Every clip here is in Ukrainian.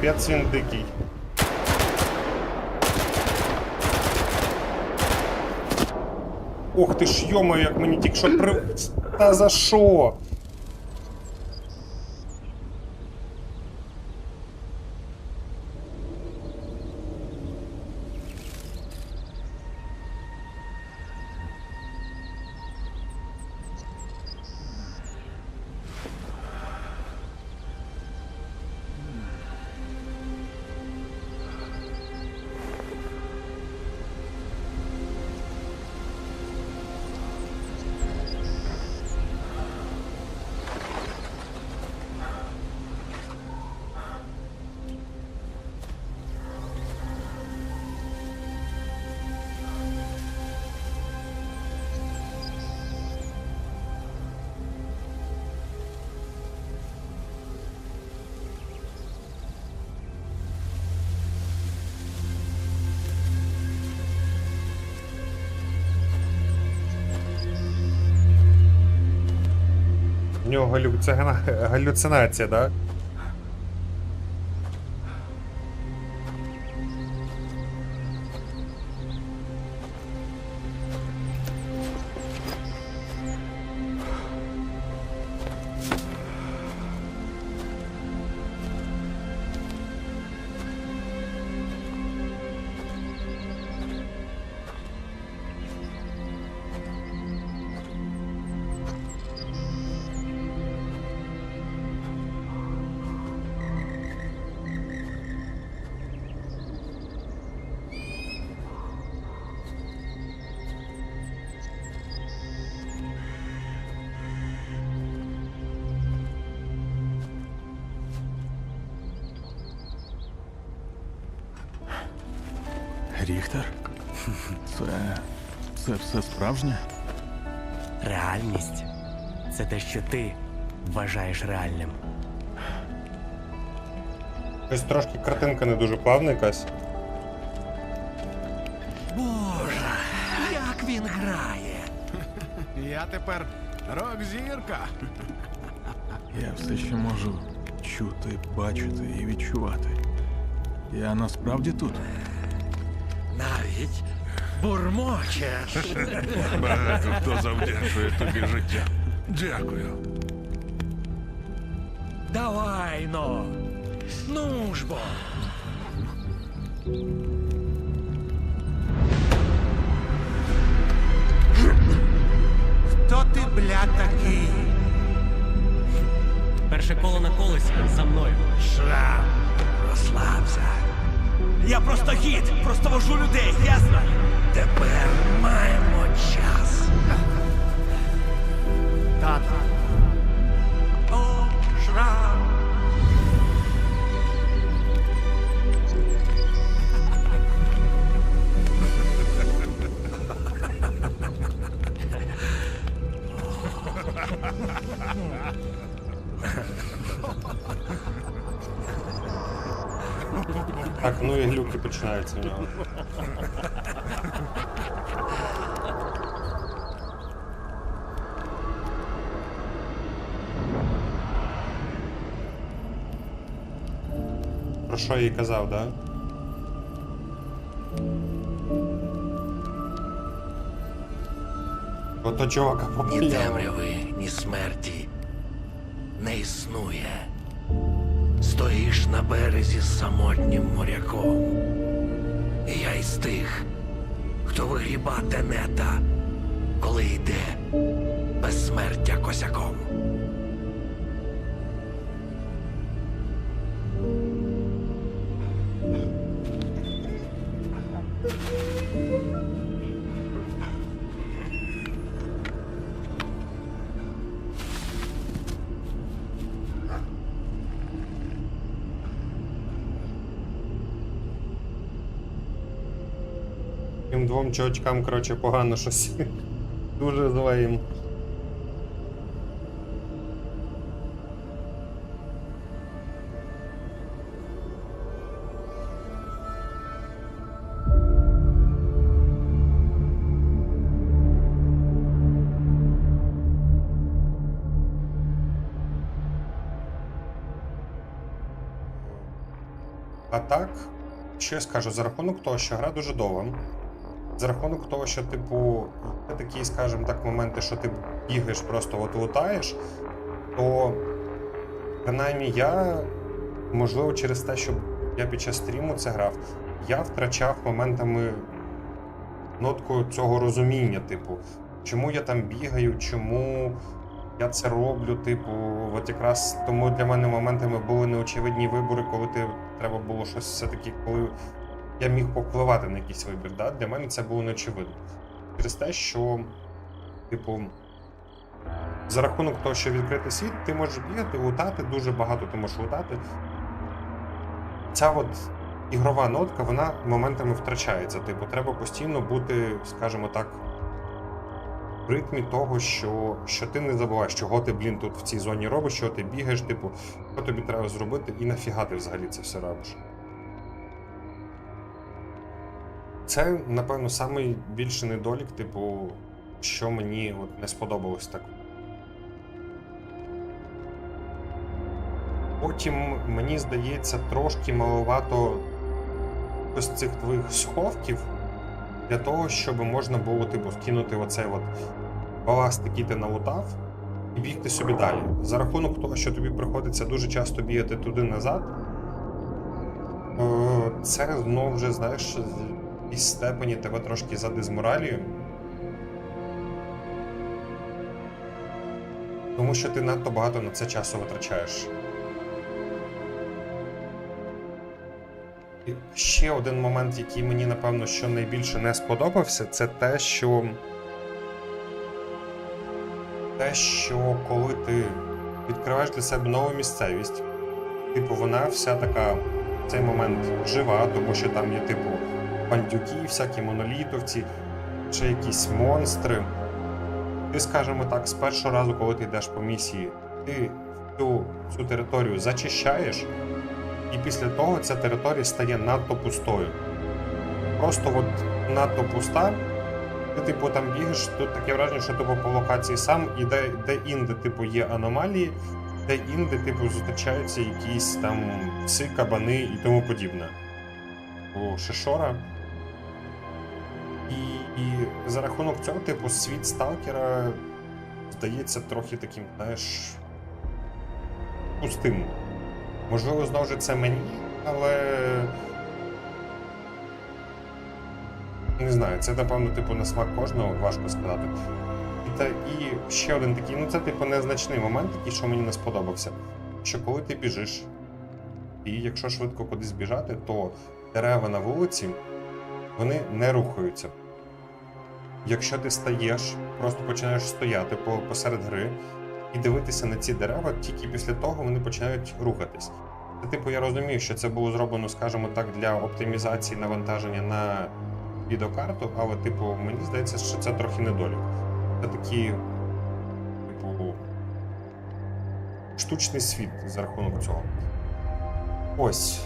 Капець він дикий. Ох ти ж йомо, як мені тільки що при. Та за що? Нього галюцина... галюцинація, да? Ріхтер? Це. це все справжнє? Реальність це те, що ти вважаєш реальним. Ось трошки картинка не дуже плавна якась. Боже, як він грає. Я тепер рок-зірка. Я все ще можу чути, бачити і відчувати. Я насправді тут. Навіть бурмочеш. Багато хто завдячує тобі життя. Дякую. Давай но. Ну ж бо. Хто ти, бля, такий? Перше коло на колесі за мною. Шрам, розслабся. Я просто гід, просто вожу людей, ясно? Тепер маємо час. Тата. О, шрам. Так, ну і глюки починаються в нього. Про що я їй казав, да? Ото чувака Ні темряви, ні смерті не існує. Стоїш на березі з самотнім моряком. І я із тих, хто вигріба тенета, коли йде безсмертя косяком. двом чувачкам, коротше, погано щось. Дуже зле. А так, що я скажу, за рахунок того, що гра дуже довга за рахунок того, що, типу, такі, скажімо так, моменти, що ти бігаєш, просто от лутаєш, то принаймні я, можливо, через те, що я під час стріму це грав, я втрачав моментами нотку цього розуміння, типу, чому я там бігаю, чому я це роблю, типу, от якраз тому для мене моментами були неочевидні вибори, коли ти треба було щось все-таки, коли я міг повпливати на якийсь вибір. Да? Для мене це було неочевидно. Через те, що, типу, за рахунок того, що відкритий світ, ти можеш бігати, лутати, дуже багато ти можеш лутати. Ця от ігрова нотка, вона моментами втрачається. Типу, треба постійно бути, скажімо так, в ритмі того, що, що ти не забуваєш, чого ти, блін, тут в цій зоні робиш, що ти бігаєш, типу, що тобі треба зробити, і нафіга ти взагалі це все робиш. Це, напевно, самий більший недолік, типу, що мені от не сподобалось так. Потім, мені здається, трошки маловато ось цих твоїх сховків для того, щоб можна було, типу, вкинути оцей от баласт, який ти налутав, і бігти собі далі. За рахунок того, що тобі приходиться дуже часто бігати туди-назад, е, це знову вже, знаєш, якійсь степені тебе трошки задезморалює. Тому що ти надто багато на це часу витрачаєш. І ще один момент, який мені, напевно, що найбільше не сподобався, це те, що. Те, що коли ти відкриваєш для себе нову місцевість, типу, вона вся така в цей момент жива, тому що там є, типу, бандюки, всякі монолітовці, чи якісь монстри. Ти, скажімо так, з першого разу, коли ти йдеш по місії, ти цю, цю територію зачищаєш, і після того ця територія стає надто пустою. Просто от надто пуста. Ти, типу, там бігаєш, тут таке враження, що типу, по локації сам, і де, де інде, типу, є аномалії, де інде, типу, зустрічаються якісь там пси, кабани і тому подібне. О, Шишора. І, і за рахунок цього, типу, світ сталкера здається трохи таким, знаєш, пустим. Можливо, знову ж це мені, але. Не знаю, це напевно, типу, на смак кожного, важко сказати. І, та, і ще один такий, ну це типу незначний момент, такий, що мені не сподобався. Що коли ти біжиш, і якщо швидко кудись біжати, то дерева на вулиці вони не рухаються. Якщо ти стаєш, просто починаєш стояти посеред гри і дивитися на ці дерева, тільки після того вони починають рухатись. Типу, я розумію, що це було зроблено, скажімо так, для оптимізації навантаження на відеокарту, але, типу, мені здається, що це трохи недолік. Це такий, типу, штучний світ за рахунок цього. Ось.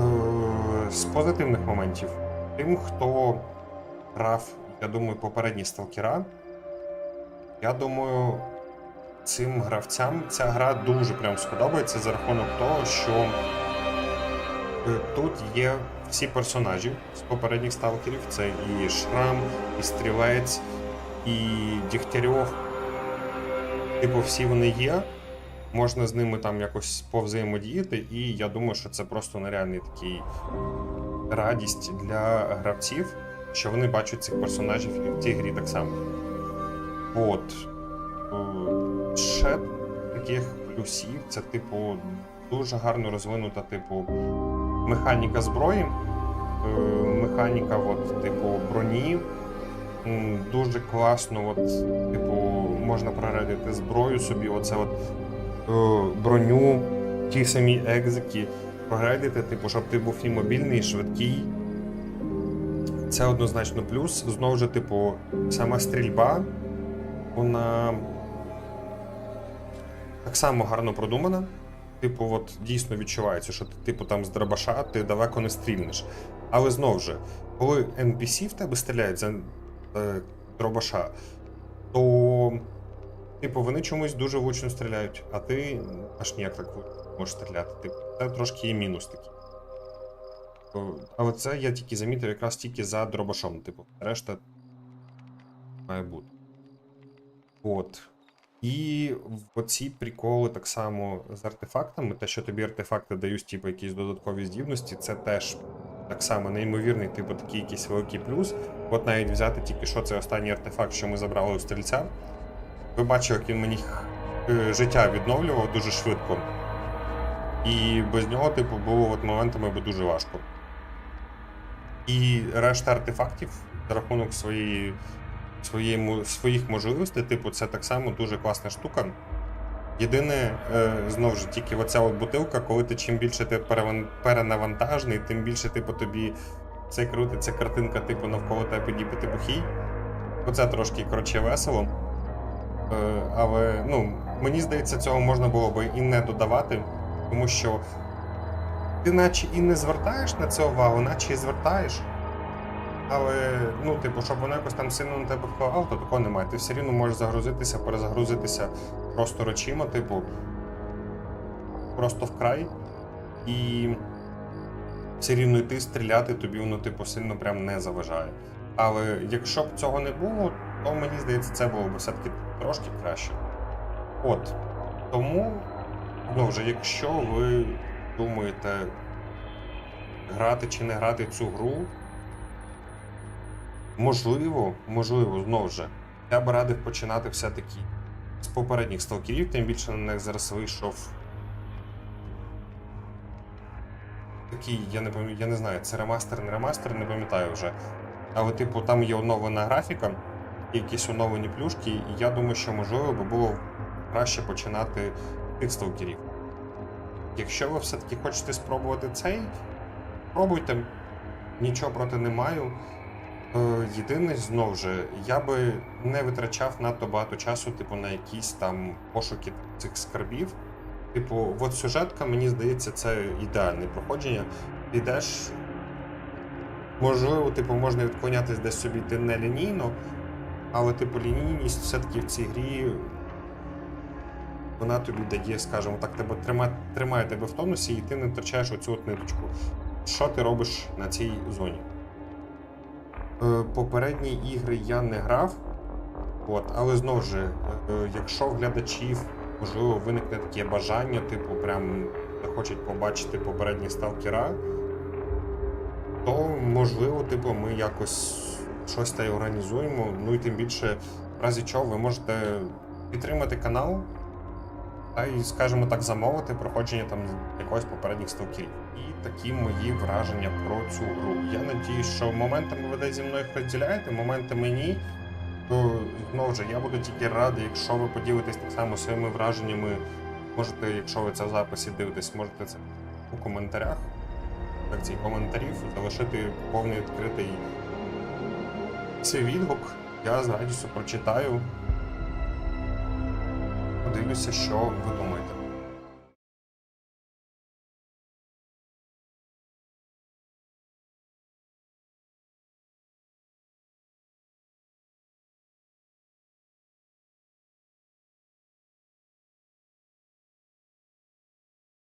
Е- з позитивних моментів. Тим, хто грав, я думаю, попередні сталкера, я думаю, цим гравцям ця гра дуже прям сподобається за рахунок того, що е, тут є всі персонажі з попередніх сталкерів. Це і Шрам, і Стрілець, і Дігтярьов. Типу, всі вони є. Можна з ними там якось повзаємодіяти, і я думаю, що це просто нереальний такий радість для гравців, що вони бачать цих персонажів і в цій грі так само. От. Е, Ще таких плюсів це, типу, дуже гарно розвинута, типу, механіка зброї, е, механіка, от, типу, броні. Дуже класно, от, типу, можна прорядити зброю собі, оце от е, броню, ті самі екзики, прогрейдити, типу, щоб ти був і мобільний, і швидкий. Це однозначно плюс. Знову ж, типу, сама стрільба, вона так само гарно продумана. Типу, от дійсно відчувається, що ти, типу, там з дробаша ти далеко не стрільнеш. Але знову ж, коли NPC в тебе стріляють за е, дробаша, то Типу, вони чомусь дуже влучно стріляють, а ти аж ніяк так можеш стріляти. Типу, це трошки є мінус такий. О, Але це я тільки замітив якраз тільки за дробашом, типу, решта має бути. От. І оці приколи так само з артефактами, те, що тобі артефакти дають, типу, якісь додаткові здібності, це теж так само неймовірний, типу, такий якийсь великий плюс. От навіть взяти тільки що це останній артефакт, що ми забрали у стрільця. Ви бачили, як він мені е, життя відновлював дуже швидко. І без нього, типу, було от моментами би дуже важко. І решта артефактів за рахунок своєї, своєї, своїх можливостей, типу, це так само дуже класна штука. Єдине, е, знову ж тільки оця от бутилка, коли ти чим більше ти перенавантажений, тим більше типу, тобі це крутиться картинка, типу, навколо тебе ніби ти бухій. Оце трошки коротше весело. Е, але ну, мені здається, цього можна було би і не додавати, тому що ти наче і не звертаєш на це увагу, наче і звертаєш. Але, ну, типу, щоб воно якось там сильно на тебе впливало, то такого немає. Ти все рівно можеш загрузитися, перезагрузитися просто речима, типу, просто вкрай. І все рівно йти стріляти, тобі воно, типу, сильно прям не заважає. Але якщо б цього не було, то мені здається, це було б все-таки трошки краще. От. Тому, знову ж, якщо ви думаєте грати чи не грати цю гру, можливо, можливо, знову ж, я б радив починати все-таки з попередніх сталкерів, тим більше на них зараз вийшов. Такий, я не пам'ятаю, я не знаю, це ремастер, не ремастер, не пам'ятаю вже. Але, типу, там є оновлена графіка, якісь оновлені плюшки, і я думаю, що можливо би було краще починати тих сталкерів. Якщо ви все-таки хочете спробувати цей, пробуйте, нічого проти не маю. Е, Єдине, знову ж, я би не витрачав надто багато часу, типу, на якісь там пошуки цих скарбів. Типу, от сюжетка, мені здається, це ідеальне проходження. Ти йдеш. Можливо, типу, можна відклонятись десь собі йти не лінійно, але типу лінійність все-таки в цій грі вона тобі дає, скажімо так, тебе тримає, тримає тебе в тонусі, і ти не втрачаєш оцю от ниточку. Що ти робиш на цій зоні? Е, Попередні ігри я не грав, от, але знову ж, е, е, якщо в глядачів можливо виникне таке бажання, типу, прям хочуть побачити попередні сталкера, то можливо, типу, ми якось щось та й організуємо. Ну і тим більше, в разі чого ви можете підтримати канал та й, скажімо так, замовити проходження там якогось попередніх сталкерів. І такі мої враження про цю гру. Я надіюсь, що моментами ви десь зі мною розділяєте, моментами ні. То знову ж я буду тільки радий, якщо ви поділитесь так само своїми враженнями. Можете, якщо ви це в записі дивитесь, можете це у коментарях. В секції коментарів залишити повний відкритий свій відгук. Я з радістю прочитаю. Подивлюся, що ви думаєте.